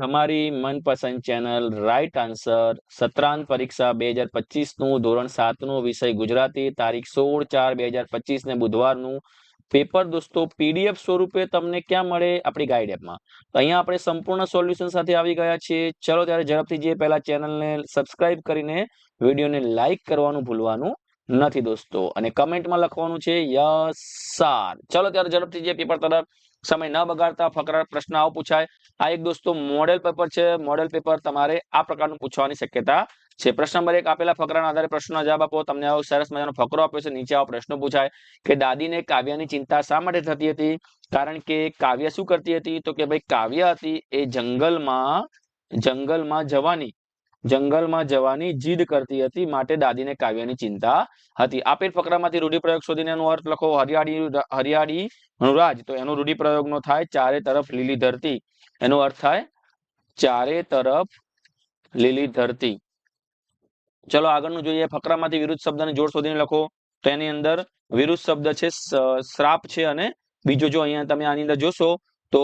તમારી મનપસંદ channel right answer સત્રાંત પરીક્ષા બે હજાર પચીસનું ધોરણ સાતનું વિષય ગુજરાતી, તારીખ સોળ ચાર બે હજાર પચીસ ને બુધવારનું. પેપર દોસ્તો, પીડીએફ સ્વરૂપે તમને ક્યાં મળે આપણી ગાઈડ એપમાં અહીંયા આપણે સંપૂર્ણ સોલ્યુશન સાથે આવી ગયા છીએ. ચલો ત્યારે ઝડપથી જે પહેલા ચેનલને સબસ્ક્રાઇબ કરીને વિડીયોને લાઇક કરવાનું ભૂલવાનું નથી દોસ્તો. અને કમેન્ટમાં લખવાનું છે યસ સાર ચલો ત્યારે ઝડપથી જે પેપર તરફ. સમય ન બગાડતા ફકરા પ્રશ્ન આવો પૂછાય. આ એક દોસ્તો મોડેલ પેપર છે. મોડેલ પેપર તમારે આ પ્રકારનું પૂછવાની શક્યતા છે. પ્રશ્ન નંબર એક, આપેલા ફકરાના આધારે પ્રશ્નનો જવાબ આપો. તમને આવો સરસ મજાનો ફકરો આપ્યો છે. નીચે આવો પ્રશ્ન પૂછાય કે દાદીને કાવ્યની ચિંતા શા માટે થતી હતી? કારણ કે કાવ્ય શું કરતી હતી? તો કે ભાઈ કાવ્ય હતી એ જંગલમાં જંગલમાં જવાની. જંગલમાં જવાની જીદ કરતી હતી. માટે દાદીને કાવ્યની ચિંતા હતી. આપેલ ફકરામાંથી રૂઢિપ્રયોગ શોધીને એનો અર્થ લખો. હરિયાળી હરિયાળી રાજ તો એનો રૂઢિપ્રયોગનો થાય ચારે તરફ લીલી ધરતી. એનો અર્થ થાય ચારે તરફ લીલી ધરતી. ચલો આગળનું જોઈએ. ફકરામાંથી વિરુદ્ધ શબ્દને જોડ શોધીને લખો. તો એની અંદર વિરુદ્ધ શબ્દ છે શ્રાપ છે અને બીજો જો અહીંયા તમે આની અંદર જોશો તો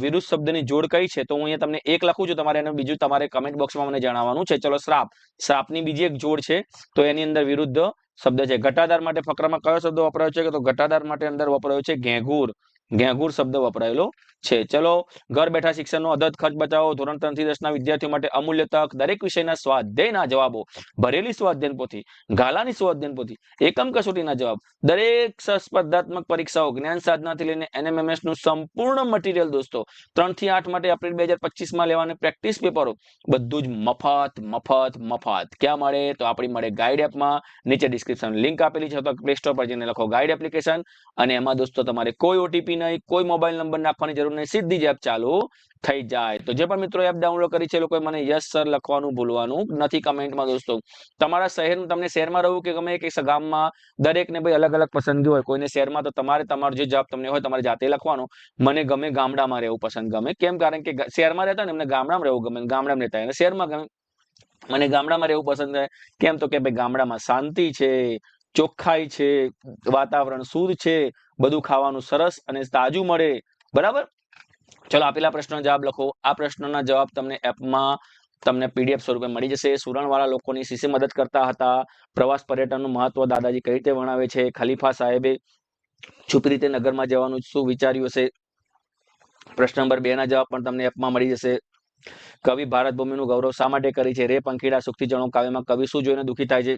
વિરુદ્ધ શબ્દની જોડ કઈ છે? તો હું અહીંયા તમને એક લખું છું તમારે બીજું તમારે કમેન્ટ બોક્સમાં મને જણાવવાનું છે. ચલો, શ્રાપ. શ્રાપની બીજી એક જોડ છે. તો એની અંદર વિરુદ્ધ શબ્દ છે. ઘટાદાર માટે ફકરામાં કયો શબ્દ વપરાયો છે? તો ઘટાદાર માટે અંદર વપરાયો છે ઘેઘૂર. ઘેઘૂર શબ્દ વપરાયેલો છે. ચલો, ઘર બેઠા શિક્ષણનો અધત ખર્ચ બચાવો. ધોરણ ત્રણથી દસના વિદ્યાર્થીઓ માટે અમૂલ્ય તક. દરેક વિષયના સ્વાધ્યાયના જવાબો. ભરેલી સ્વાધ્યાયન પોથી, ગાલાની સ્વાધ્યાયન પોથી, એકમ કસોટીના જવાબ. દરેક સ્પર્ધાત્મક પરીક્ષાઓ, જ્ઞાન સાધનાથી લઈને એનએમએમએસનું સંપૂર્ણ મટીરિયલ દોસ્તો, ત્રણથી આઠ માટે એપ્રિલ બે હજાર પચીસમાં લેવાના પ્રેક્ટિસ પેપરો બધું જ મફત મફત મફત. ક્યાં મળે? તો આપણી મળે ગાઈડ એપમાં નીચે ડિસ્ક્રિપ્શન લિંક આપેલી છે. તો પ્લે સ્ટોર પર જઈને લખો ગાઈડ એપ્લિકેશન અને એમાં દોસ્તો તમારે કોઈ ઓટીપી નહીં કોઈ મોબાઈલ નંબર નાખવાની જરૂર નહીં. સીધી જ એપ ચાલુ થઈ જાય. તો જે પણ મિત્રો એપ ડાઉનલોડ કરી છે લોકોએ મને યસ સર લખવાનું ભૂલવાનું નથી કમેન્ટમાં દોસ્તો. તમારા શહેર તમને શહેરમાં રહું કે ગમે કે ગામમાં દરેકને ભાઈ અલગ અલગ પસંદગી હોય, કોઈને શહેરમાં તો તમારે તમારો જે જવાબ તમને હોય તમારે જાતે લખવાનો. મને ગમે ગામડામાં રહેવું પસંદ ગમે. કેમ? કારણ કે શહેરમાં રહેતા ને એમને ગામડામાં રહેવું ગમે, ગામડામાં રહેતા અને શહેરમાં ગમે, મને ગામડામાં રહેવું પસંદ કેમ? તો કે ભાઈ ગામડામાં શાંતિ છે. ચોખ્ખાઈ છે, વાતાવરણ શુદ્ધ છે, બધું ખાવાનું સરસ અને તાજું મળે. બરાબર? ચલો આપેલા પ્રશ્નનો જવાબ લખો. આ પ્રશ્નના જવાબ તમને એપમાં તમને પીડીએફ સ્વરૂપે મળી જશે. સુરણવાળા લોકોની શીશી મદદ કરતા હતા. પ્રવાસ પર્યટનનું મહત્વ દાદાજી કઈ રીતે વર્ણવે છે? ખલીફા સાહેબે છુપી રીતે નગરમાં જવાનું શું વિચાર્યું હશે? પ્રશ્ન નંબર બે ના જવાબ પણ તમને એપમાં મળી જશે. કવિ ભારત ભૂમિનું ગૌરવ શા માટે કરી છે? રે પંખીડા સુખથી જણો કાવ્યમાં કવિ શું જોઈને દુઃખી થાય છે?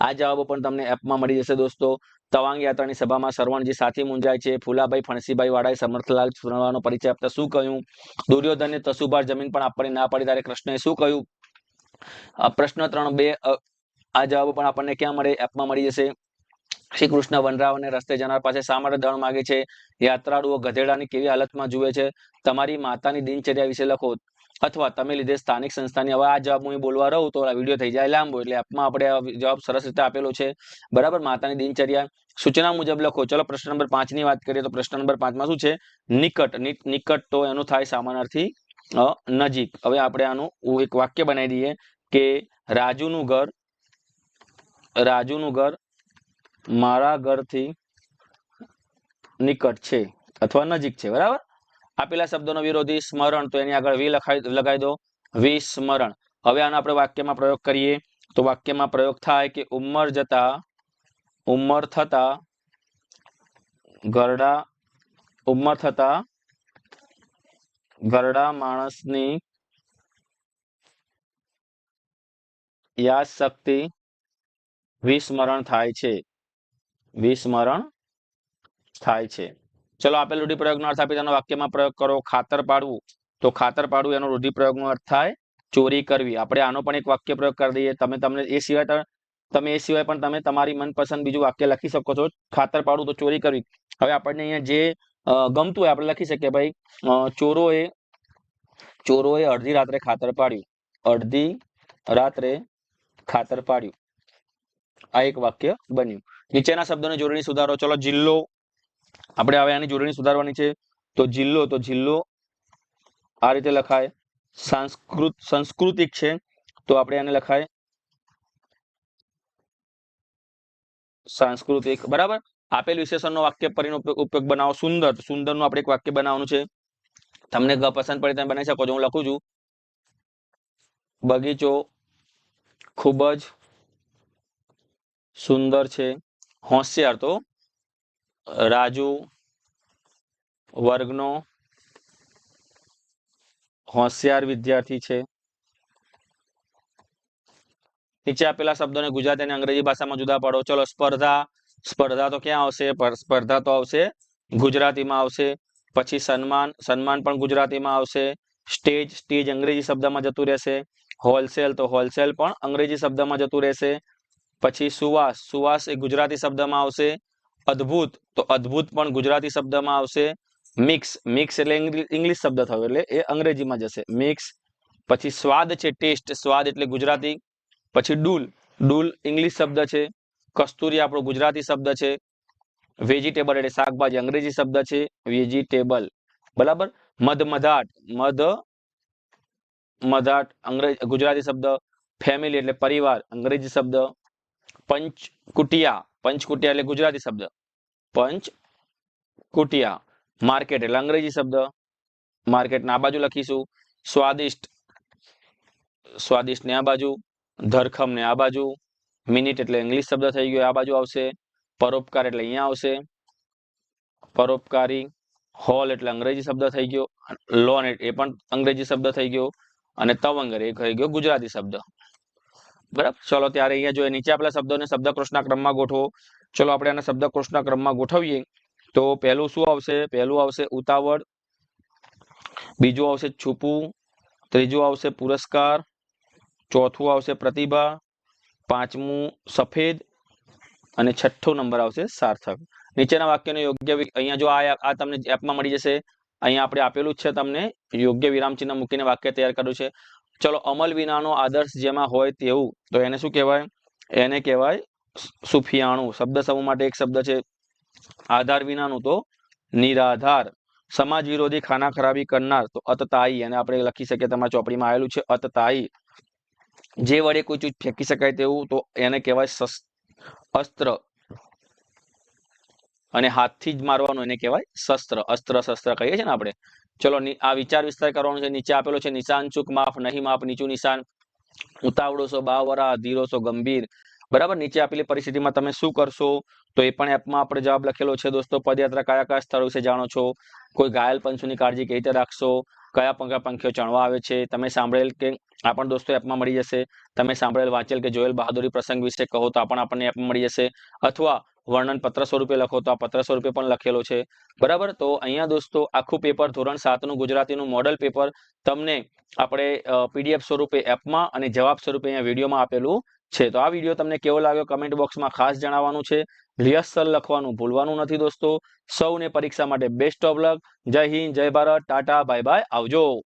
આ જવાબો પણ તમને એપમાં મળી જશે દોસ્તો. તવાંગ યાત્રાની સભામાં સરવણજી સાથી મુંજાય છે. ફુલાભાઈ ફણસીભાઈ વાળાએ સમર્થલાલ સુરણવાનો પરિચય આપતા શું કહ્યું? દુર્યોધને તસુભાર જમીન પણ આપણને ના પડી ત્યારે કૃષ્ણએ શું કહ્યું? પ્રશ્ન ત્રણ બે આ જવાબો પણ આપણને ક્યાં મળે? એપમાં મળી જશે. શ્રી કૃષ્ણ વનરાવ અને રસ્તે જનાર પાસે શા માટે દળ માગે છે. યાત્રાળુઓ ગધેડાની કેવી હાલતમાં જુએ છે? તમારી માતાની દિનચર્યા વિશે લખો. અથવા તમે લીધે સ્થાનિક સંસ્થાની, હવે આ જવાબ હું બોલવા રહું તો વીડિયો થઈ જાય લાંબો, એટલે એપમાં આપણે જવાબ સરસ રીતે આપેલો છે. બરાબર? માતાની દિનચર્યા. સૂચના મુજબ લખો. ચલો પ્રશ્ન નંબર પાંચની વાત કરીએ તો પ્રશ્ન નંબર પાંચમાં શું છે? નિકટ નિકટ તો એનું થાય સામાનાર્થી નજીક. હવે આપણે આનું એક વાક્ય બનાવી દઈએ કે રાજુનું ઘર રાજુનું ઘર મારા ઘરથી નિકટ છે, અથવા નજીક છે. બરાબર? આપેલા શબ્દોનો વિરોધી સ્મરણ, તો એની આગળ વી લખાઈ લગાવી દો. વિસ્મરણ હવે આનો આપણે વાક્યમાં પ્રયોગ કરીએ. તો વાક્યમાં પ્રયોગ થાય કે ઉંમર જતા, ઉંમર થતા, ગરડા, ઉંમર થતા, ગરડા માણસની યાદ શક્તિ વિસ્મરણ થાય છે. વિસ્મરણ થાય છે. ચલો આપેલ રૂઢિપ્રયોગનો અર્થ આપી તેનો વાક્યમાં પ્રયોગ કરો. ખાતર પાડવું. તો ખાતર પાડવું એનો રૂઢિપ્રયોગનો અર્થ થાય ચોરી કરવી. આપણે આનો પણ એક વાક્ય પ્રયોગ કરી દઈએ. તમે તમને એ સિવાય તમે એ સિવાય પણ તમે તમારી મનપસંદ બીજું વાક્ય લખી શકો છો. ખાતર પાડવું તો ચોરી કરવી. હવે આપણને અહીંયા જે ગમતું હોય આપણે લખી શકીએ. ભાઈ ચોરોએ ચોરોએ અડધી રાત્રે ખાતર પાડ્યું. અડધી રાત્રે ખાતર પાડ્યું. આ એક વાક્ય બન્યું. નીચેના શબ્દોની જોડણી સુધારો. ચલો, જિલ્લો આપણે હવે આની જોડણી સુધારવાની છે. તો જિલ્લો તો જિલ્લો આ રીતે લખાય. સંસ્કૃત, સંસ્કૃતિક છે. તો આપણે આને લખાય. સાંસ્કૃતિક, બરાબર? આપેલ વિશેષણનો વાક્ય પરિનો ઉપયોગ બનાવો. સુંદર સુંદરનું આપણે એક વાક્ય બનાવવાનું છે. તમને પસંદ પડે તમે બનાવી શકો છો. હું લખું છું. બગીચો ખૂબ જ સુંદર છે. હોશિયાર તો રાજુ વર્ગનો હોશિયાર વિદ્યાર્થી છે. નીચે આપેલા શબ્દોને ગુજરાતી અને અંગ્રેજી ભાષામાં જુદા પાડો. ચલો, સ્પર્ધા સ્પર્ધા તો ક્યાં આવશે? સ્પર્ધા તો આવશે ગુજરાતીમાં આવશે. પછી સન્માન સન્માન પણ ગુજરાતીમાં આવશે. સ્ટેજ સ્ટેજ અંગ્રેજી શબ્દમાં જતું રહેશે. હોલસેલ તો હોલસેલ પણ અંગ્રેજી શબ્દમાં જતું રહેશે. પછી સુવાસ સુવાસ એ ગુજરાતી શબ્દમાં આવશે. અદ્ભુત, તો અદ્ભુત પણ ગુજરાતી શબ્દમાં આવશે. મિક્સ મિક્સ એટલે ઇંગ્લિ- ઇંગ્લિશ શબ્દ થયો એટલે એ અંગ્રેજીમાં જશે. મિક્સ, પછી સ્વાદ છે, ટેસ્ટ, સ્વાદ એટલે ગુજરાતી, પછી ડૂલ ડૂલ ઇંગ્લિશ શબ્દ છે, કસ્તુરી આપણો ગુજરાતી શબ્દ છે, વેજીટેબલ એટલે શાકભાજી અંગ્રેજી શબ્દ છે, વેજીટેબલ, બરાબર? મધ મધાટ મધ, મધાટ, અંગ્રેજ, ગુજરાતી શબ્દ, ફેમિલી એટલે પરિવાર, અંગ્રેજી શબ્દ પંચ કુટિયા પંચ કુટિયા એટલે ગુજરાતી શબ્દ. પંચ કુટિયા, માર્કેટ એટલે અંગ્રેજી શબ્દ. માર્કેટ આ બાજુ લખીશું. સ્વાદિષ્ટ સ્વાદિષ્ટ ને આ બાજુ. ધરખમ ને આ બાજુ. મિનિટ એટલે ઇંગ્લિશ શબ્દ થઈ ગયો, આ બાજુ આવશે. પરોપકાર એટલે અહીંયા આવશે. પરોપકારી, હોલ એટલે અંગ્રેજી શબ્દ થઈ ગયો. લોન એ પણ અંગ્રેજી શબ્દ થઈ ગયો. અને તવંગર એ થઈ ગયો ગુજરાતી શબ્દ. બરાબર? ચલો ત્યારે અહીંયા જોઈએ નીચે આપેલા શબ્દોને શબ્દકોશના ક્રમમાં ગોઠવો. ચલો આપણે આને શબ્દકોશના ક્રમમાં ગોઠવીએ. તો પહેલું શું આવશે? પહેલું આવશે ઉતાવળ. બીજું આવશે છુપું. ત્રીજું આવશે પુરસ્કાર. ચોથું આવશે પ્રતિભા. પાંચમું સફેદ. અને છઠ્ઠો નંબર આવશે સાર્થક. નીચેના વાક્યનો યોગ્ય અહીંયા જો આ આ તમને એપમાં મળી જશે. અહીંયા આપણે આપેલું જ છે તમને યોગ્ય વિરામચિહ્ન મૂકીને વાક્ય તૈયાર કર્યું છે. ચલો, અમલ વિનાનો આદર્શ જેમાં હોય તેવું, તો એને શું કહેવાય? એને કહેવાય સુફિયાણું. શબ્દ સમૂહ માટે એક શબ્દ છે. આધાર વિનાનું તો નિરાધાર. સમાજ વિરોધી ખાના ખરાબી કરનાર, તો અતતાઈ અને આપણે લખી શકીએ, તમારા ચોપડીમાં આવેલું છે અતતાઈ જે વડે કોઈ ચીજ ફેંકી શકાય તેવું, તો એને કહેવાય અસ્ત્ર અને હાથથી જ મારવાનું એને કહેવાય શસ્ત્ર, અસ્ત્ર શસ્ત્ર કહીએ છીએ ને આપણે. ચલો આ વિચાર વિસ્તાર કરવાનો છે, નીચે આપેલો છે, નિશાન ચૂક, માફ, નહીં માફ, નીચું નિશાન. ઉતાવળો છો બાવરા, ધીરો છો ગંભીર. બરાબર? નીચે આપેલી પરિસ્થિતિમાં તમે શું કરશો? તો એ પણ એપમાં આપણે જવાબ લખેલો છે, દોસ્તો. પદયાત્રા કયા કયા સ્થળ વિશે જાણો છો? કોઈ ઘાયલ પંછીની કાળજી કેવી રીતે રાખશો? કયા પંખા પંખીઓ ચણવા આવે છે? તમે સાંભળેલ કે આ પણ દોસ્તો એપમાં મળી જશે. તમે સાંભળેલ વાંચેલ કે જોયેલ બહાદુરી પ્રસંગ વિશે કહો તો આ પણ આપણને એપમાં મળી જશે. અથવા વર્ણન પત્ર સ્વરૂપે લખો તો આ પત્ર સ્વરૂપે પણ લખેલો છે. બરાબર? તો અહીંયા દોસ્તો આખું પેપર ધોરણ સાતનું ગુજરાતીનું મોડલ પેપર તમને આપણે પીડીએફ સ્વરૂપે એપમાં અને જવાબ સ્વરૂપે અહીંયા વિડીયોમાં આપેલું છે. તો આ વીડિયો તમને કેવો લાગ્યો કમેન્ટ બોક્સમાં ખાસ જણાવવાનું છે. રિહર્સલ લખવાનું ભૂલવાનું નથી દોસ્તો. સૌને પરીક્ષા માટે બેસ્ટ ઓફ લક જય હિન્દ, જય ભારત, ટાટા બાય બાય આવજો.